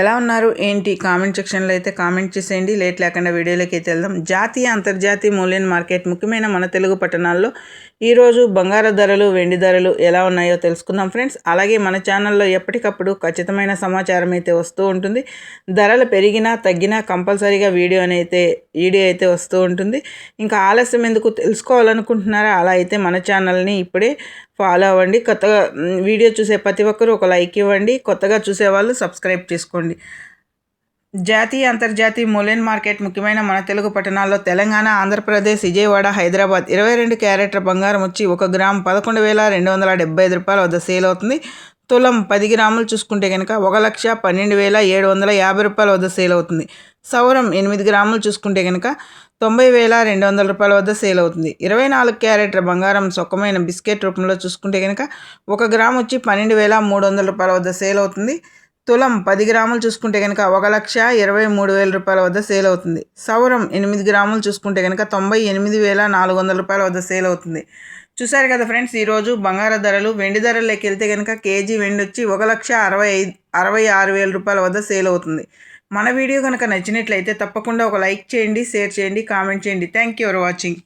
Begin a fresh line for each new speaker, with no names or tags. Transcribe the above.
ఎలా ఉన్నారు? ఏంటి? కామెంట్ సెక్షన్లో అయితే కామెంట్ చేసేయండి. లేట్ లేకుండా వీడియోలోకి అయితే వెళ్దాం. జాతీయ అంతర్జాతీయ మూల్యం మార్కెట్ ముఖ్యమైన మన తెలుగు పట్టణాల్లో ఈరోజు బంగారు ధరలు వెండి ధరలు ఎలా ఉన్నాయో తెలుసుకుందాం ఫ్రెండ్స్. అలాగే మన ఛానల్లో ఎప్పటికప్పుడు ఖచ్చితమైన సమాచారం అయితే వస్తూ ఉంటుంది. ధరలు పెరిగినా తగ్గినా కంపల్సరీగా వీడియో అయితే వీడియో అయితే వస్తూ ఉంటుంది. ఇంకా ఆలస్యం ఎందుకు తెలుసుకోవాలనుకుంటున్నారా? అలా అయితే మన ఛానల్ని ఇప్పుడే ఫాలో అవ్వండి. కొత్తగా వీడియో చూసే ప్రతి ఒక్కరూ ఒక లైక్ ఇవ్వండి. కొత్తగా చూసేవాళ్ళు సబ్స్క్రైబ్ చేసుకోండి. జాతీయ అంతర్జాతీయ మూలెన్ మార్కెట్ ముఖ్యమైన మన తెలుగు పట్టణాల్లో తెలంగాణ ఆంధ్రప్రదేశ్ విజయవాడ హైదరాబాద్ ఇరవై రెండు క్యారెట్ల బంగారం వచ్చి ఒక గ్రామ్ పదకొండు వేల రెండు వందల డెబ్బై ఐదు రూపాయల వద్ద సేల్ అవుతుంది. తులం పది గ్రాములు చూసుకుంటే కనుక ఒక లక్ష పన్నెండు వేల ఏడు వందల యాభై రూపాయల వద్ద సేల్ అవుతుంది. సౌరం ఎనిమిది గ్రాములు చూసుకుంటే కనుక తొంభై వేల రెండు వందల రూపాయల వద్ద సేల్ అవుతుంది. ఇరవై నాలుగు క్యారెట్ల బంగారం సొక్కమైన బిస్కెట్ రూపంలో చూసుకుంటే కనుక ఒక గ్రామ్ వచ్చి పన్నెండు వేల మూడు వందల రూపాయల వద్ద సేల్ అవుతుంది. తులం పది గ్రాములు చూసుకుంటే కనుక ఒక లక్ష ఇరవై మూడు వేల రూపాయల వద్ద సేల్ అవుతుంది. సౌరం ఎనిమిది గ్రాములు చూసుకుంటే కనుక తొంభై ఎనిమిది వేల నాలుగు వందల రూపాయల వద్ద సేల్ అవుతుంది. చూసారు కదా ఫ్రెండ్స్ ఈరోజు బంగారు ధరలు వెండి ధరలకి వెళ్తే కనుక కేజీ వెండి వచ్చి ఒక లక్ష అరవై ఐదు అరవై ఆరు వేల రూపాయల వద్ద సేల్ అవుతుంది. మన వీడియో కనుక నచ్చినట్లయితే తప్పకుండా ఒక లైక్ చేయండి షేర్ చేయండి కామెంట్ చేయండి. Thank you for watching